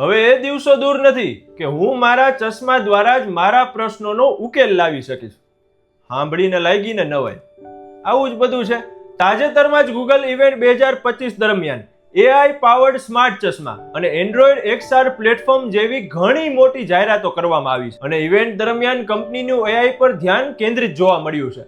હવે એ દિવસો દૂર નથી કે હું મારા ચશ્મા દ્વારા જ મારા પ્રશ્નોનો ઉકેલ લાવી શકીશ. સાંભળીને લાગીને નવાય. આવું જ બધું છે. તાજેતરમાં જ ગૂગલ ઇવેન્ટ બે હજાર પચીસ દરમિયાન એઆઈ પાવર્ડ સ્માર્ટ ચશ્મા અને એન્ડ્રોઈડ એક્સઆર પ્લેટફોર્મ જેવી ઘણી મોટી જાહેરાતો કરવામાં આવી છે. અને ઇવેન્ટ દરમિયાન કંપનીનું એઆઈ પર ધ્યાન કેન્દ્રિત જોવા મળ્યું છે.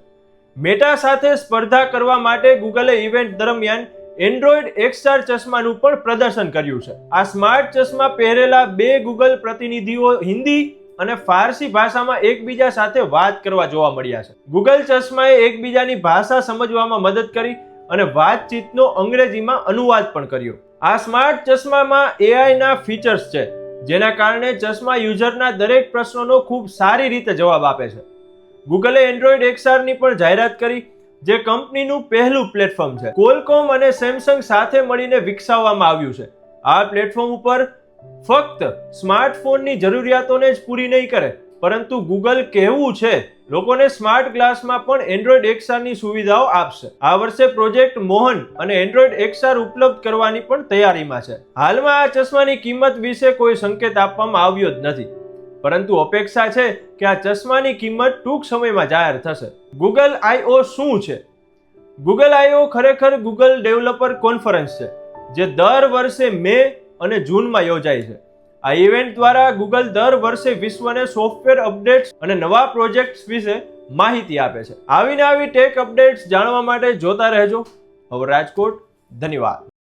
મેટા સાથે સ્પર્ધા કરવા માટે ગૂગલે ઇવેન્ટ દરમિયાન એન્ડ્રોઈડ એક્સઆર ચશ્માનું પણ પ્રદર્શન કર્યું છે. આ સ્માર્ટ ચશ્મા પહેરેલા બે ગૂગલ પ્રતિનિધિઓ હિન્દી અને ફારસી ભાષામાં એકબીજા સાથે વાત કરવા જોવા મળ્યા છે. ગૂગલ ચશ્માએ એકબીજાની ભાષા સમજવામાં મદદ કરી અને વાતચીતનો અંગ્રેજીમાં અનુવાદ પણ કર્યો. આ સ્માર્ટ ચશ્મામાં એઆઈના ફીચર્સ છે, જેના કારણે ચશ્મા યુઝરના દરેક પ્રશ્નોનો ખૂબ સારી રીતે જવાબ આપે છે. ગૂગલે એન્ડ્રોઈડ એક્સઆરની પણ જાહેરાત કરી જે કંપનીનું પહેલું પ્લેટફોર્મ છે. કોલકોમ અને સેમસંગ સાથે મળીને વિકસાવવામાં આવ્યું છે. આ પ્લેટફોર્મ ઉપર ફક્ત સ્માર્ટફોનની જરૂરિયાતોને જ પૂરી નહીં કરે, પરંતુ ગૂગલ કહેવું છે, લોકોને સ્માર્ટ ગ્લાસમાં પણ એન્ડ્રોઈડ એક્સઆરની સુવિધાઓ આપશે. આ વર્ષે પ્રોજેક્ટ મોહન અને એન્ડ્રોઈડ એક્સઆર ઉપલબ્ધ કરવાની પણ તૈયારીમાં છે. હાલમાં આ ચશ્માની કિંમત વિશે કોઈ સંકેત આપવામાં આવ્યો જ નથી. પરંતુ અપેક્ષા છે કે આ ચશ્માની કિંમત ટૂંક સમયમાં જાહેર થશે. ગૂગલ આઈઓ શું છે? ગૂગલ આઈઓ ખરેખર ગૂગલ ડેવલપર કોન્ફરન્સ છે, જે દર વર્ષે મે અને જૂનમાં યોજાય છે. આ ઇવેન્ટ દ્વારા ગૂગલ દર વર્ષે વિશ્વને સોફ્ટવેર અપડેટ્સ અને નવા પ્રોજેક્ટ્સ વિશે માહિતી આપે છે. આવીને આવી ટેક અપડેટ્સ જાણવા માટે જોતા રહેજો. હવે રાજકોટ, ધન્યવાદ.